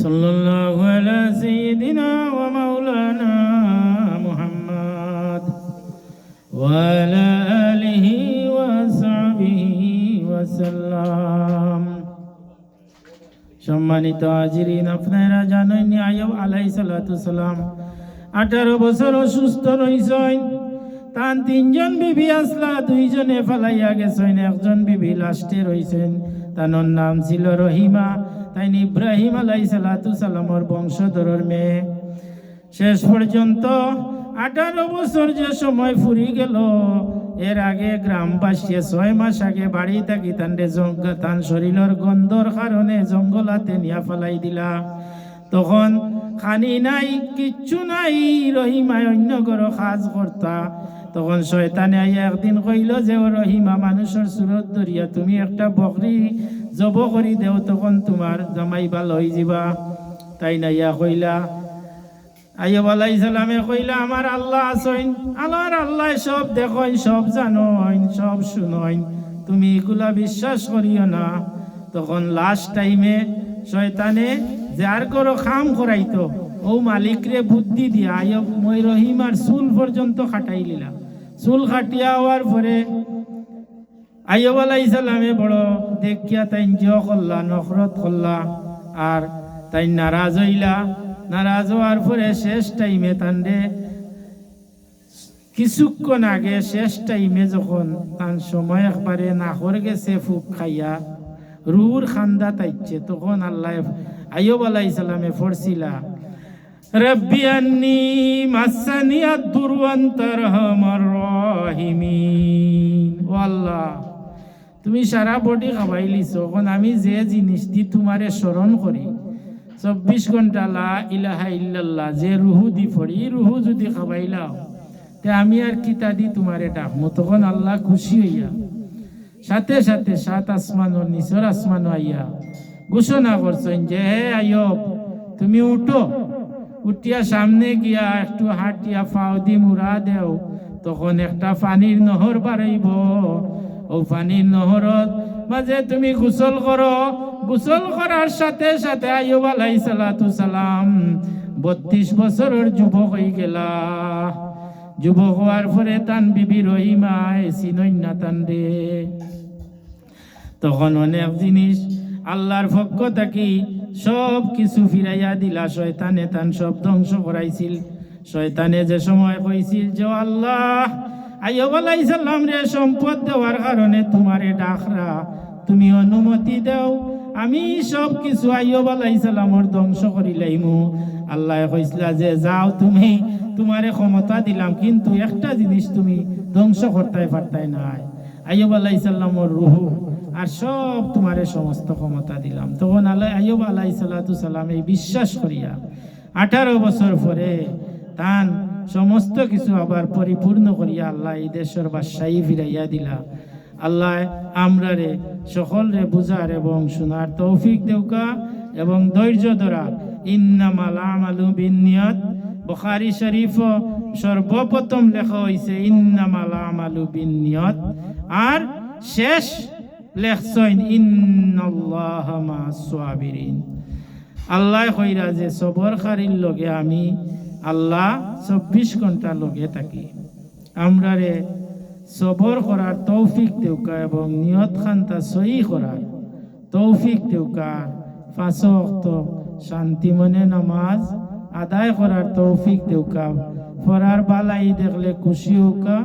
صلى الله على سيدنا ومولانا محمد وعلى آله وصحبه وسلم সম্মানিত আজিরিন আপনারা জানেন আয়ব আলাই সালাম আঠারো বছর অসুস্থ রইছেন তান তিনজন বিবি আসলা দুইজনে ফালাইয়া গেছেন একজন বিবি লাস্টে রইছেন তার নাম ছিল রহিমা তাই ইব্রাহিম আলাই সালামের বংশধরের মেয়ে। শেষ পর্যন্ত আঠারো বছর যে সময় ফুরি গেল, এর আগে গ্রামবাসী ছয় মাস আগে বাড়ি থাকি তান্ডে তান শরীরের গন্ধর কারণে জঙ্গলাতে নিয়া ফেলাই দিলা। তখন খানি নাই, কিচ্ছু নাই রহিমায় অন্য ঘর কাজ করতা। তখন শয়তানে আইয়া একদিন কইল যে, ও রহিমা, মানুষের সুরত ধরিয়া তুমি একটা বকরি জব করি দেও, তখন তোমার জামাই ভালো হয়ে যাবা। তাই না ইয়া কইলা আইব আলাই সালামে কইলা, আমার আল্লাহ আসইন আমার আল্লাহ সব দেখইন সব জানইন সব শুনইন তুমি এগুলা বিশ্বাস করিও না। তখন লাস্ট টাইমে শয়তানে যার করো খাম করাইতো, ও মালিকরে বুদ্ধি দিয়া আয়ব মই রহিমার চুল পর্যন্ত খাটাই লিলা। চুল খাটিয়া হওয়ার পরে আইব বড় দেখিয়া তাই জিয় করলা, নফরত করলা, আর তাই নারাজ হইলা। নারাজ হওয়ার পরে শেষ টাইমে তান্ডে কিছুক্ষণ আগে শেষ টাইমে যখন তার সময় একবারে নাহর গেছে ফুক খাইয়া রুর খান্দা তাইছে, তখন আল্লাহ আইব আলাই সালামে আন্নি মাসানি আদুর আন্তরহমার রাহিমিন ও আল্লাহ তুমি সারা বডি খাবাইলিছ এখন আমি যে জিনিস দি তোমারে স্মরণ করি, চব্বিশ ঘণ্টা লা ইলাহা ইল্লাল্লাহ, যে রুহু দি পড়ি রুহু যদি খাবাইলাও তে আমি আর কিতা দি তোমারে ডাকমো, তখন আল্লাহ খুশি হইয়া, সাথে সাথে সাত আসমান ও নিচর আসমান আইয়া ঘোষণা করছেন যে, হে আয়ব তুমি উঠো, উঠিয়া সামনে গিয়া একটু হাঁটিয়া ফাও দি মুড়া দেও, তখন একটা পানির নহর বাড়াইব ও পানির নহরত, মাঝে তুমি গোসল করো। গোসল করার সাথে সাথে আয়ুব আলাই সালাতু সালাম বত্রিশ বছরের যুবক হয়ে গেলা। যুবক হওয়ার পরে তান বিবি রহিমায় চিনন্যা তান রে। তখন অনেক জিনিস আল্লাহর পক্ষ থাকি সব কিছু ফিরাইয়া দিলা, শয়তানে তান সব ধ্বংস করাইছিল। শয়তানে যে সময় কইছিল যে আল্লাহ আইব রে, সম্পদ দেওয়ার কারণে তোমারে ডাকরা। তুমি অনুমতি দাও, আমি সব কিছু আইব আলাইসাল্লামর ধ্বংস করিলাইমু আল্লাহ কইসলা যে, যাও তুমি, তোমারে ক্ষমতা দিলাম, কিন্তু একটা জিনিস তুমি ধ্বংস করতে পারতাই নাই। আইব আলাইসাল্লামর রুহু, আর সব তোমারে সমস্ত ক্ষমতা দিলাম। তখন আল্লাহ আইব আলাই সাল্লাতু সাল্লাম এই বিশ্বাস করিয়া, আঠারো বছর পরে তান সমস্ত কিছু আবার পরিপূর্ণ করিয়া আল্লাহ এই দেশের বাসাই ফিরাইয়া দিলা। আল্লাহ আমরারে, সকলরে বুঝার এবং শোনার তৌফিক দেউকা এবং ধৈর্য ধরার ইন্নামাল আমালু বিনিয়ত বখারি শরীফ সর্বপ্রথম লেখা হয়েছে ইন্নামাল আমালু বিনিয়ত আর শেষ লেখছেন ইন্নাল্লাহ মা সাবিরিন। আল্লাহ কইরা যে সবরকারীর লগে আমি আল্লাহ চব্বিশ ঘণ্টা লগে থাকি। আমরা রে সবর করার তৌফিক দেউকা এবং নিয়ত খান্তা সহি করার তৌফিক দেউকা। পাঁচ শান্তি মনে নামাজ আদায় করার তৌফিক দেউকা। ফরার বালাই দেখলে খুশি হোকা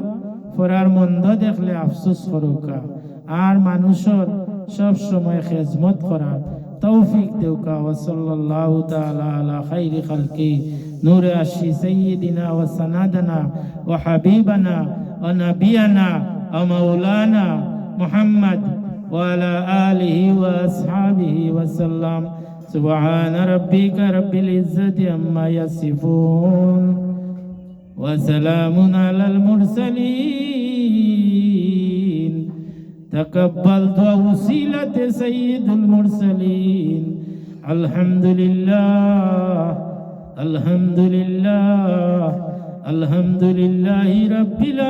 ফরার মন্দ দেখলে আফসোস করুকা আর মানুষের সব সময় খেজমত করার তৌফিক দেউকা। ওসল্লাল্লাহু তাআলা আলা খাইরি খালকি। نور عشی سیدنا و سندنا و حبیبنا و نبینا و مولانا محمد وعلى آله وأصحابه وسلم سبحان ربك رب العزة عما يصفون وسلام على المرسلين تقبلت وسيلة سيد المرسلين الحمد لله আলহামদুলিল্লাহ আলহামদুলিল্লাহ রব্বিল